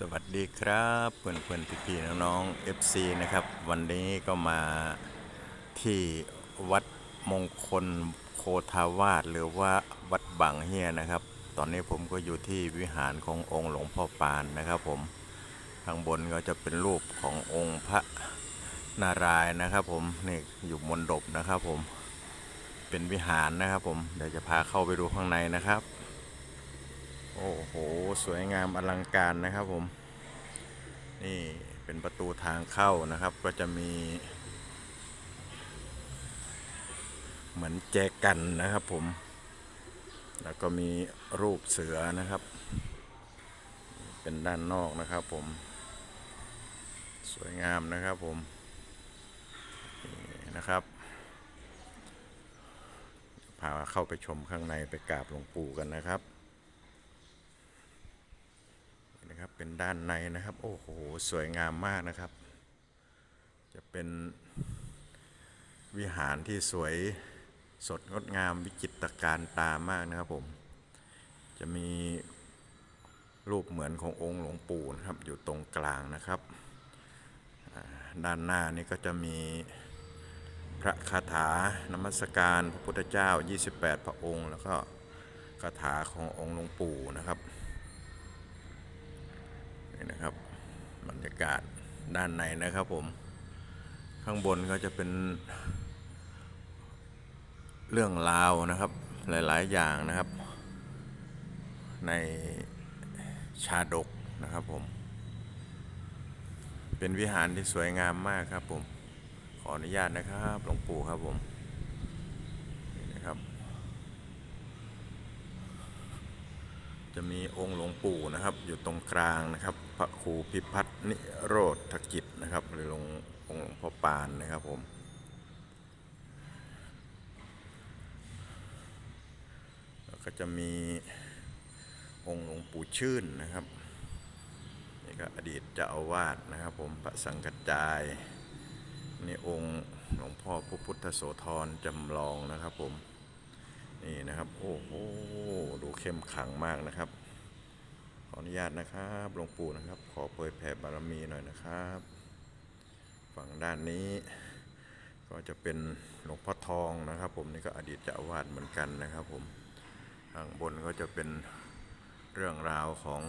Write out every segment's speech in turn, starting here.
สวัสดีครับเพื่อนเพื่อนพี่พี่ๆน้องๆ FC นะครับ วันนี้ก็มาที่วัดมงคลโคทาวาสหรือว่าวัดบางเฮียนะครับ ตอนนี้ผมก็อยู่ที่วิหารขององค์หลวงพ่อปานนะครับ ผมข้างบนก็จะเป็นรูปขององค์พระนารายณ์นะครับ ผมนี่อยู่มณฑปนะครับ ผมเป็นวิหารนะครับ ผมเดี๋ยวจะพาเข้าไปดูข้างในนะครับ โอ้โห สวยงามอลังการนะครับผม นี่เป็นประตูทางเข้านะครับ ก็จะมี เหมือนแจกันนะครับผม แล้วก็มีรูปเสือนะครับ เป็นด้านนอกนะครับผม สวยงามนะครับผม นี่นะครับ พาเข้าไปชมข้างในไปกราบหลวงปู่กันนะครับ นะครับ เป็นด้านในนะครับ โอ้โห สวยงามมากนะครับ จะเป็นวิหารที่สวยสดงดงามวิจิตรการตามากนะครับผม จะมีรูปเหมือนขององค์หลวงปู่นะครับ อยู่ตรงกลางนะครับ ด้านหน้านี่ก็จะมีพระคาถานมัสการพระพุทธเจ้า 28 พระองค์ แล้วก็คาถาขององค์หลวงปู่นะครับ นี่นะครับ บรรยากาศด้านในนะครับผม ข้างบนก็จะเป็นเรื่องราวนะครับ หลาย ๆ อย่างนะครับ ในชาดกนะครับผม เป็นวิหารที่สวยงามมากครับผม ขออนุญาตนะครับหลวงปู่ครับผมนี่นะครับ จะมีองค์หลวงปู่นะครับ อยู่ตรงกลางนะครับ พระครูพิพัฒนิโรธกิจนะครับ หรือหลวงองค์หลวงพ่อปานนะครับผมแล้วก็จะมีองค์หลวงปู่ชื่นนะครับนี่ก็อดีตเจ้าอาวาสนะครับ ผมพระสังกัจจายนี่องค์หลวงพ่อพระพุทธโสธรจำลองนะครับผม นี่นะครับ โอ้โหดูเข้มขังมากนะครับ ขออนุญาตนะครับหลวงปู่นะครับ ขอเผยแผ่บารมีหน่อยนะครับ ฝั่งด้านนี้ ก็จะเป็นหลวงพ่อทองนะครับ ผมนี่ก็อดีตเจ้าวาสเหมือนกันนะครับผมข้างบนก็จะเป็นเรื่องราวของ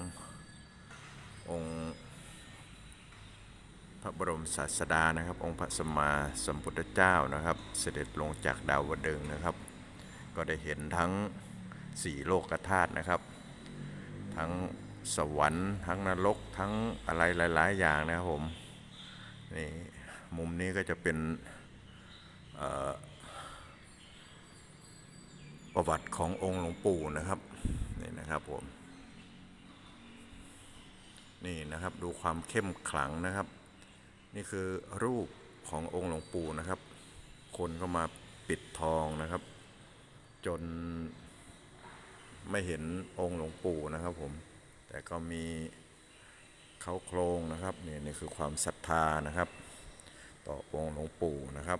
องค์พระบรมศาสดานะครับ องค์พระสัมมาสัมพุทธเจ้านะครับ เสด็จลงจากดาวดึงนะครับ ก็ได้เห็นทั้งสี่โลกธาตุนะครับ ทั้งสวรรค์ทั้งนรกทั้งอะไรหลาย ๆ อย่างนะครับผมนี่มุมนี้ก็จะเป็นประวัติขององค์หลวงปู่นะครับนี่นะครับผมนี่นะครับดูความเข้มขลังนะครับ นี่คือรูปขององค์หลวงปู่นะครับ คนก็มาปิดทองนะครับ จนไม่เห็นองค์หลวงปู่นะครับผม แต่ก็มีเขาโครงนะครับนี่นี่คือความศรัทธานะครับ ต่อองค์หลวงปู่นะครับ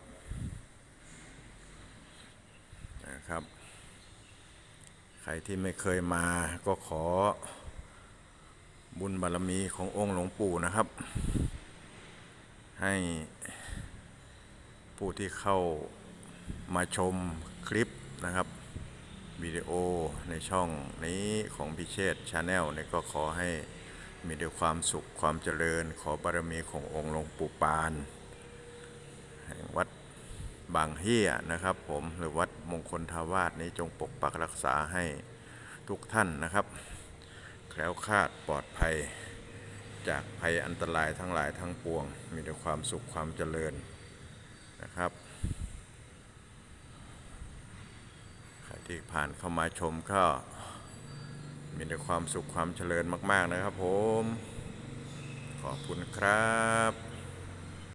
นะครับ ใครที่ไม่เคยมาก็ขอบุญบารมีขององค์หลวงปู่นะครับ ให้ผู้ที่เข้ามาชมคลิป นะครับวิดีโอในช่องนี้ของพิเชษชาแนลเนี่ยก็ขอให้มีแต่ความสุขความเจริญ ขอบารมีขององค์หลวงปู่ปาน แห่งวัดบางเฮียนะครับผมหรือวัดมงคลทาวาสนี้จงปกปักรักษาให้ทุกท่านนะครับ แคล้วคลาดปลอดภัยจากภัยอันตรายทั้งหลายทั้งปวง มีแต่ความสุขความเจริญนะครับ ใคร ที่ผ่านเข้ามาชมก็มีแต่ความสุขความเจริญมาก ๆ นะครับผม ขอบคุณครับ